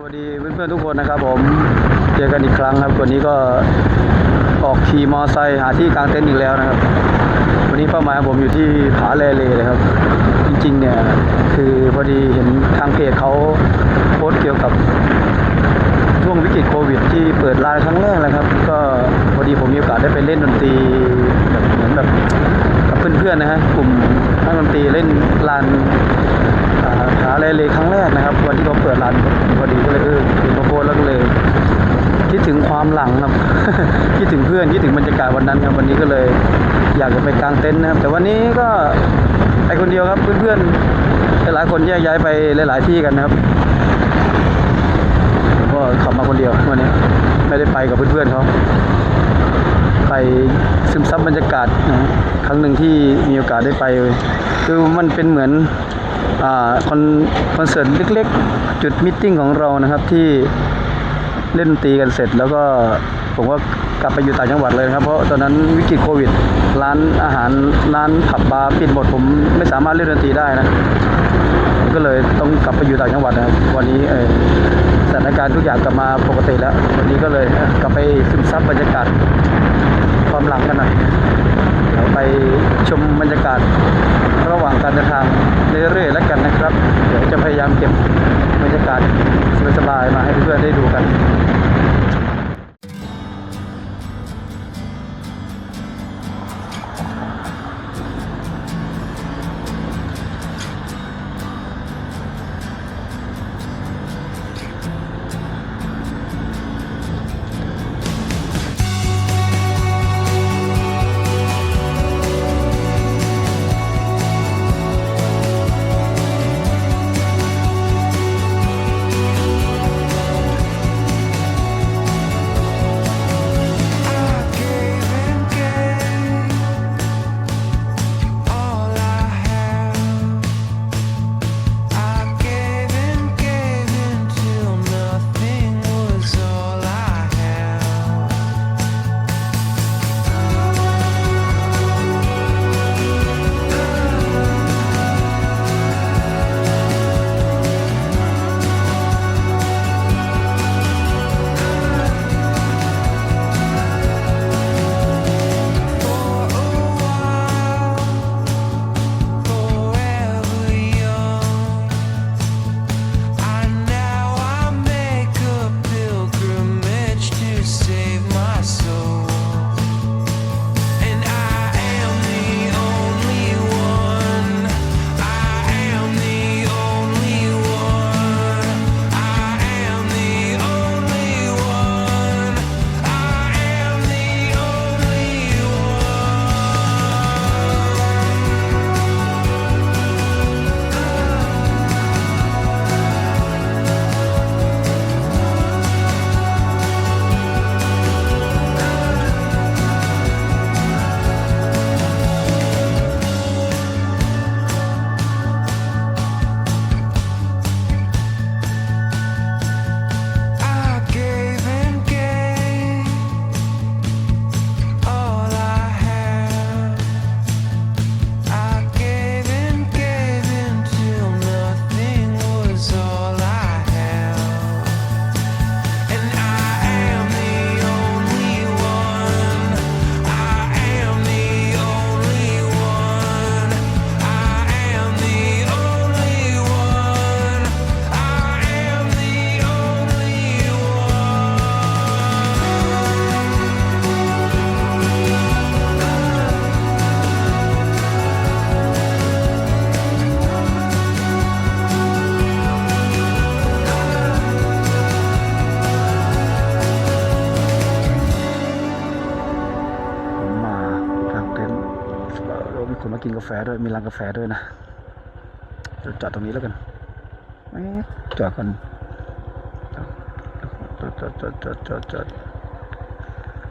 สวัสดีเพื่อนๆทุกคนนะครับผมเจอกันอีกครั้งครับวันนี้ก็ออกขี่มอไซค์หาที่กางเต็นท์อีกแล้วนะครับ วันนี้เป้าหมายของผมอยู่ที่ผาแลเลเลยครับ จริงๆเนี่ยคือพอดีเห็นทางเพจเขาโพสต์เกี่ยวกับช่วงวิกฤตโควิด ที่เปิดร้านครั้งแรกแหละครับ ก็พอดีผมมีโอกาสได้ไปเล่นดนตรีแบบเหมือนแบบกับเพื่อนๆนะฮะกลุ่มนักดนตรีเล่นลาน อ่าเลยครั้งแรกนะครับ วันที่เขาเปิดร้านพอดีก็เลยเออเห็นเขาโพสแล้วก็เลย คิดถึงความหลังครับ คิดถึงเพื่อนคิดถึงบรรยากาศวันนั้นครับวันนี้ก็เลยอยากจะไปกางเต็นท์นะครับ แต่วันนี้ก็ไปคนเดียวครับเพื่อนๆหลายๆคนแยกย้ายไปหลายๆที่กันนะครับผมก็ขับมาคนเดียววันนี้ไม่ได้ไปกับเพื่อนๆเขาไปซึมซับบรรยากาศนะครั้งหนึ่งที่มีโอกาสได้ไป คือมันเป็นเหมือน คอนคอนเสิร์ตเล็กๆ จุดมิทติ้งของเรานะครับที่เล่นดนตรีกันเสร็จ แล้วก็ผมก็กลับไปอยู่ต่างจังหวัดเลยครับ เพราะตอนนั้นวิกฤตโควิด ร้านอาหารร้านผับบาร์ปิดหมดผมไม่สามารถเล่นดนตรีได้นะก็เลยต้องกลับไปอยู่ต่างจังหวัดนะครับวันนี้สถานการณ์ทุกอย่างกลับมาปกติแล้ว วันนี้ก็เลยกลับไปซึมซับบรรยากาศความหลังกันหน่อยเดี๋ยวไปชมบรรยากาศ การเดินทางเรื่อยๆแล้วกันนะครับ เดี๋ยวจะพยายามเก็บบรรยากาศสบายๆมาให้เพื่อนๆได้ดูกัน กินกาแฟด้วยมีร้านกาแฟด้วยนะจะจอดตรงนี้แล้วกันจอดก่อนจอดจอดจอดจอดจอดจอด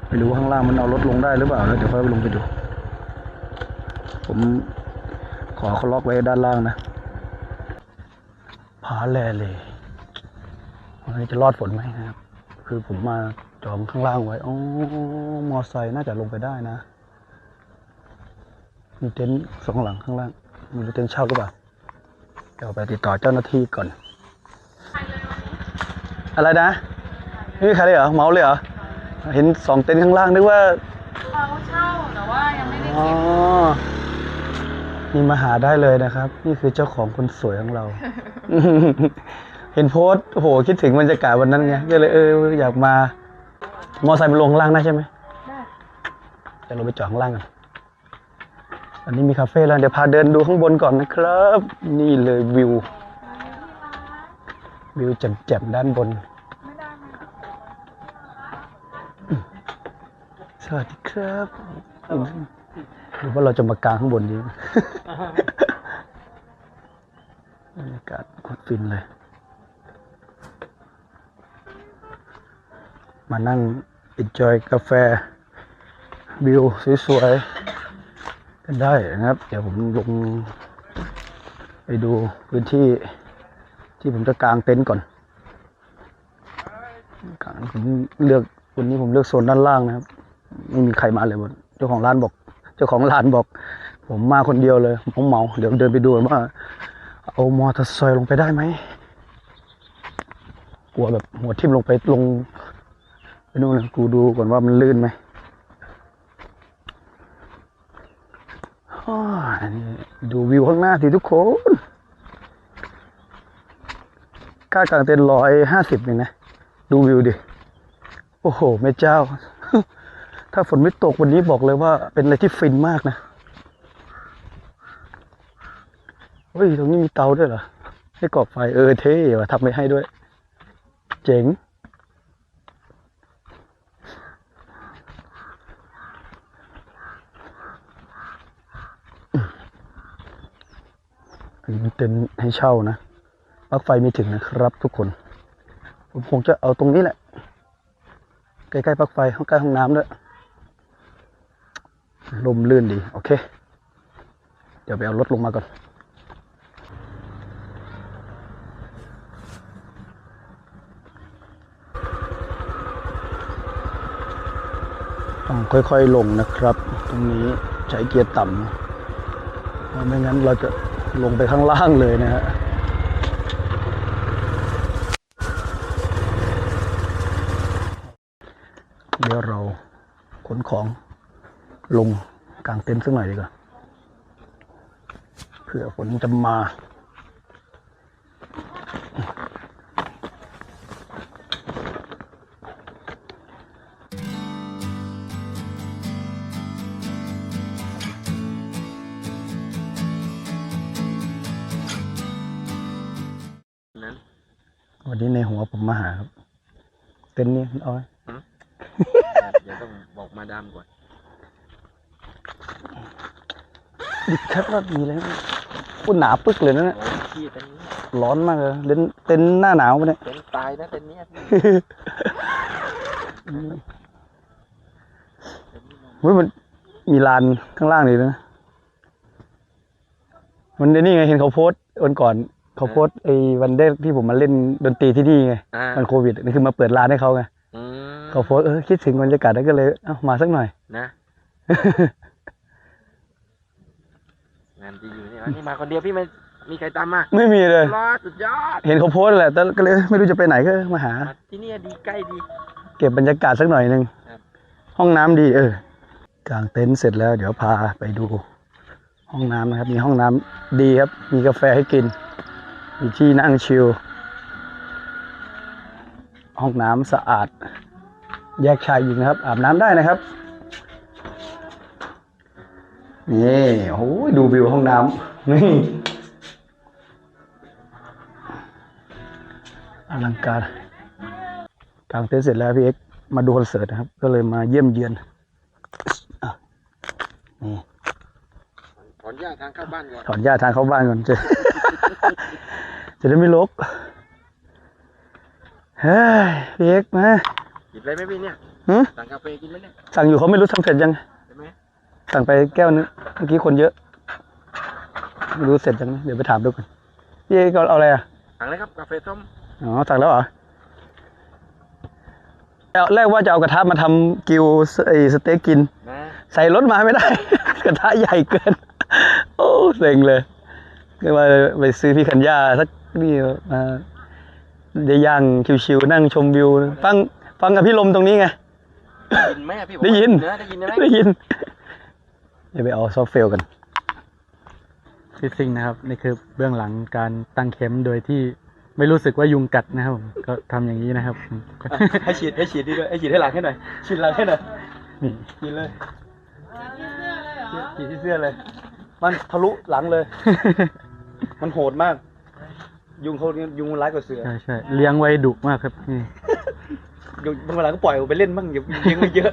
ไม่รู้ข้างล่างมันเอารถลงได้หรือเปล่าแล้วเดี๋ยวค่อยลงไปดู ผมขอเขาล็อกไว้ด้านล่างนะผาแลเลยวันนี้จะรอดฝนไหมนะครับ คือผมมาจองข้างล่างไว้อ๋อมอไซค์น่าจะลงไปได้นะ มีเต็นท์สองหลังข้างล่างมีเต็นท์เช่าก็เปล่าเดี๋ยวไปติดต่อเจ้าหน้าที่ก่อน อะไรนะไม่มีใครเลยเหรอเมาเลยเหรอเห็นสองเต็นท์ข้างล่างนึกว่าเขาเช่าแต่ว่ายังไม่ได้อ๋อเก็บนี่มาหาได้เลยนะครับ นี่คือเจ้าของคนสวยของเรา เห็นโพสต์โอ้โหคิดถึงบรรยากาศวันนั้นไงก็เลยเอออยากมา มอไซค์มันลงข้างล่างได้ใช่ไหมได้เดี๋ยวเราไปจอดข้างล่างกัน อันนี้มีคาเฟ่แล้วเดี๋ยวพาเดินดูข้างบนก่อนนะครับ นี่เลยวิว วิวแจ่มๆด้านบนสวัสดีครับหรือว่าเราจะมากางข้างบนดีบรรยากาศโคตรฟินเลย มานั่ง enjoy กาแฟ วิวสวยๆ กันได้นะครับ เดี๋ยวผมลงไปดูพื้นที่ที่ผมจะกางเต็นท์ก่อนกางผมเลือกวันนี้ผมเลือกโซนด้านล่างนะครับ ไม่มีใครมาเลยวันเจ้าของร้านบอก เจ้าของร้านบอก ผมมาคนเดียวเลยผมเหมา เดี๋ยวเดินไปดูว่า เอามอเตอร์ไซค์ลงไปได้ไหมกลัวแบบหัวทิ่มลงไปลงไปนู่นนะกูดูก่อนว่ามันลื่นไหมอ้ออันนี้ ดูวิวข้างหน้าสิทุกคนค่ากลางเต็นร้อยห้าสิบเองนะ ดูวิวดิ โอ้โหแม่เจ้า ถ้าฝนไม่ตกวันนี้บอกเลยว่าเป็นอะไรที่ฟินมากนะ เฮ้ย ตรงนี้มีเตาด้วยเหรอ ให้ก่อบไฟเออเท่ว่ะทำไปให้ด้วย เจ๋ง อันนี้เป็นเต็นท์ให้เช่านะปลั๊กไฟมีถึงนะครับ ทุกคน ผมคงจะเอาตรงนี้แหละ ใกล้ๆปลั๊กไฟห้องใกล้ห้องน้ำด้วยลมลื่นดี โอเค เดี๋ยวไปเอารถลงมาก่อนต้องค่อยๆลงนะครับ ตรงนี้ใช้เกียร์ต่ำเพราะไม่งั้นเราจะ ลงไปข้างล่างเลยนะฮะเดี๋ยวเราขนของลงกลางเต็นท์สักหน่อยดีกว่าเผื่อฝนจะมา วันนี้ในหัวผมมาหาครับเต็นท์นี้เอาไว้เดี๋ยวต้องบอกมาดามก่อนดิแคทว่ามีอะไรพูดหนาปึ๊กเลยนะเนี่ยโอ้ยพี่เต็นนี้ร้อนมากเลยเต็นท์เต็นท์หน้าหนาวปะเนี่ยเต็นตายนะเต็นเนี้ยพี่เต็นนี้มันเฮ้ยมันมีลานข้างล่างเลยนะ มันในนี่ไงเห็นเขาโพสต์วันก่อน เขาโพสต์ไอ้วันแรกที่ผมมาเล่นดนตรีที่นี่ไงอ่ามันโควิดนี่คือมาเปิดร้านให้เขาไงอืมเขาโพสต์เออคิดถึงบรรยากาศแล้วก็เลยเอ้ามาสักหน่อย นะ งานดีอยู่นี่วะนี่มาคนเดียวพี่ไม่มีใครตามมาไม่มีเลย รอดสุดยอด เห็นเขาโพสต์แหละแต่ก็เลยไม่รู้จะไปไหนก็มาหา มาที่นี่ดีใกล้ดี เก็บบรรยากาศสักหน่อยหนึ่งครับ ห้องน้ำดีเออกางเต็นท์เสร็จแล้ว เดี๋ยวพาไปดู ห้องน้ำนะครับ มีห้องน้ำดีครับ มีกาแฟให้กิน มีที่นั่งชิล ห้องน้ำสะอาด แยกชายหญิงนะครับ อาบน้ำได้นะครับ นี่โอ้ยดูวิวห้องน้ำนี่อลังการกางเต็นท์เสร็จแล้วพี่เอ็กซ์มาดูคอนเสิร์ตนะครับ ก็เลยมาเยี่ยมเยียนอะนี่ถอนหญ้าทางเข้าบ้านก่อนถอนหญ้าทางเข้าบ้านก่อนจะ จะได้ไม่ลกเฮ้ยพี่เอ็กซ์มากินอะไรไหมพี่เนี่ยหึสั่งกาแฟกินไหมเนี่ยสั่งอยู่เขาไม่รู้ทำเสร็จยัง ใช่ไหมสั่งไปแก้วนึงเมื่อกี้คนเยอะไม่รู้เสร็จยังนะเดี๋ยวไปถามดูก่อนพี่เอ็กซ์เอาอะไรอะสั่งเลยครับกาแฟส้มอ๋อสั่งแล้วเหรอเอาแรกว่าจะเอากระทะมาทำกิวสไอ้สเต็กกิน นะใส่รถมาไม่ได้ กระทะใหญ่เกิน โอ้เซ็งเลยก็ว่าไปซื้อพี่ขันย่าสัก นี่มาได้ย่างชิวๆนั่งชมวิวฟังฟังกับพี่ลมตรงนี้ไง ได้ยินไหมอะพี่ผมได้ยินว่าได้ยินใช่ไหมได้ยินเดี๋ยวไปเอาซอฟต์เฟลกัน ฟิซซิ่งนะครับนี่คือเบื้องหลังการตั้งเข็มโดยที่ไม่รู้สึกว่ายุงกัดนะครับผมก็ทำอย่างนี้นะครับให้ฉีดให้ฉีดนี่ด้วยให้ฉีดให้หลังให้หน่อยฉีดหลังให้หน่อยนี่ฉีดเลยที่เสื้อเลยเหรอฉีดที่เสื้อเลย มันทะลุหลังเลย มันโหดมาก ยุงเขายุงมันร้ายกว่าเสือใช่ใช่เลี้ยงไว้ดุมากครับนี่ยุงบางเวลาก็ปล่อยออกไปเล่นบ้างอย่าเลี้ยงไว้เยอะ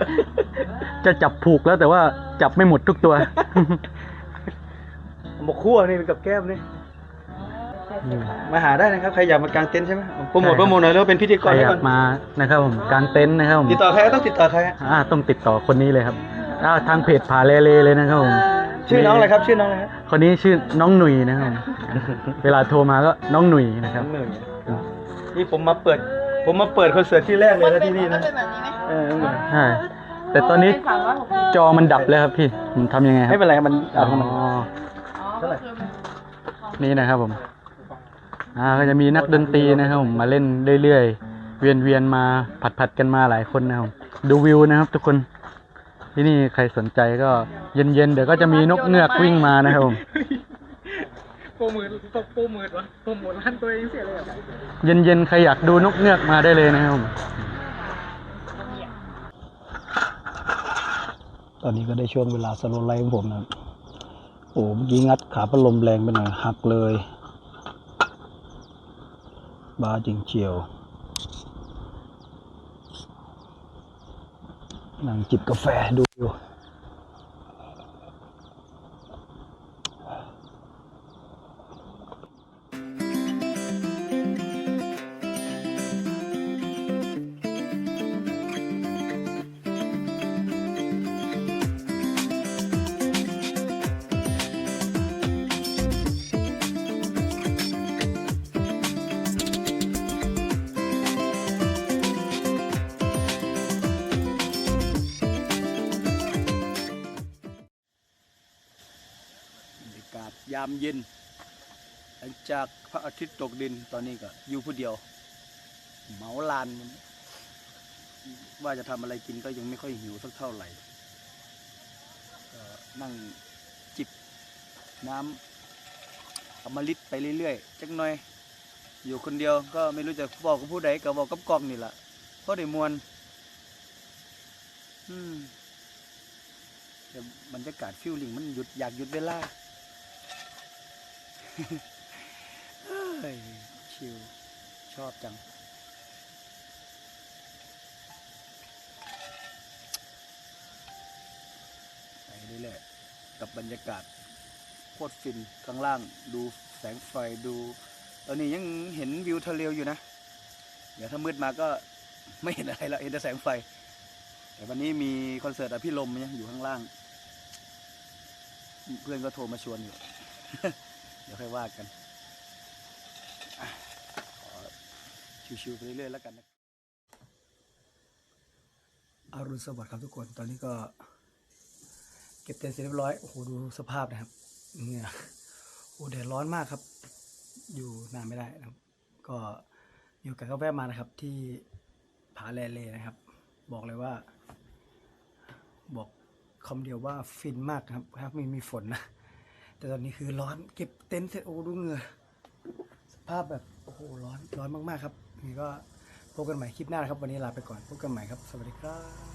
จะจับผูกแล้วแต่ว่าจับไม่หมดทุกตัวหมกคั่วนี่เป็นกับแก้มนี่มาหาได้นะครับ ใครอยากมากางเต็นท์ใช่ไหมโปรโมทใช่ครับโปรโมทหน่อยแล้วเป็นพิธีกใครรอให้ยาก่อกนมานะครับผมกางเต็นท์นะครับผมติดต่อใครต้องติดต่อใครฮะอ่าต้องติดต่อคนนี้เลยครับอ่าทางเพจผาเลเลเลยนะครับผม ชื่อน้องอะไรครับ ชื่อน้องอะไรฮะคนนี้ชื่อน้องหนุ่ยนะครับผมเวลาโทรมาก็น้องหนุ่ยนะคน้รัอบ งหนึ่งนี่ผมมาเปิด ผมมาเปิดคอนเสิร์ตที่แรกเลยนะที่นี่นะเป็นแบบนี้ไหมเออน้องหนึ่งใช่ แต่ตอนนี้สามร้อยหกสิบจอมันดับแล้วครับพี่ผมทำยังไงครัไม่บเป็นไรมันอ๋อะมันออ๋อก็คือนี่นะครับผม อ่าก็จะมีนักดนตรีนะครับผมมาเล่นเรื่อยๆ เวียนเวียนๆมาผัดผัดๆกันมาหลายคนนะครับผมดูวิวนะครับ ทุกคน ที่นี่ใครสนใจก็เย็นๆเดี๋ยวก็จะมีนกเงือกวิ่งมานะครับผมโปรโมทโปรโมทวะโปรโมทร้านตัวเองเสียเลยเหรอเย็นๆใครอยากดูนกเงือกมาได้เลยนะครับผมตอนนี้ก็ได้ช่วงเวลาสโลว์ไลฟ์ของผมนะครับโอ้เมื่อกี้งัดขาพัดลมแรงไปหน่อยหักเลยบ้าจริงเจียว นั่งจิบกาแฟดูอยู่ากาศยามเย็น หลังจากพระอาทิตย์ตกดินตอนนี้ก็อยู่ผู้เดียว เหมาลาน ว่าจะทำอะไรกินก็ยังไม่ค่อยหิวสักเท่าไหร่นั่งจิบน้ำอมฤตไปเรื่อยๆจักหน่อย อยู่คนเดียวก็ไม่รู้จะบอกกับผู้ใดก็บอกกับกองนี่แหละเพราะได้มวนอืมแต่บรรยากาศฟิลลิ่งมันหยุดอยากหยุดเวลา ชิลชอบจัง ไปเรื่อยๆกับบรรยากาศโคตรฟินข้างล่าง ดูแสงไฟดู ตอนนี้ยังเห็นวิวทะเลอยู่นะ เดี๋ยวถ้ามืดมาก็ไม่เห็นอะไรแล้วเห็นแต่แสงไฟ แต่วันนี้มีคอนเสิร์ตอภิรมย์เนี่ยอยู่ข้างล่าง เพื่อนก็โทรมาชวนอยู่ เดี๋ยวค่อยว่ากันชิวๆไปเรื่อยๆแล้วกันนะอารุณสวัสดิ์ครับทุกคน ตอนนี้ก็ เก็บเต็นท์เสร็จเรียบร้อย โอ้โห ดูสภาพนะครับเหงื่อโอ้แดดร้อนมากครับ อยู่นานไม่ได้นะครับ ก็มีโอกาสก็แวะมานะครับ ที่ผาแลเลนะครับ บอกเลยว่า บอกคำเดียวว่าฟินมากครับครับไม่มีฝนนะ แต่ตอนนี้คือร้อนเก็บเต็นท์เสร็จโอ้ดูเหงื่อสภาพแบบโอ้โหร้อนร้อนมากๆครับนี่ก็พบกันใหม่คลิปหน้านะครับ วันนี้ลาไปก่อนพบกันใหม่ครับ สวัสดีครับ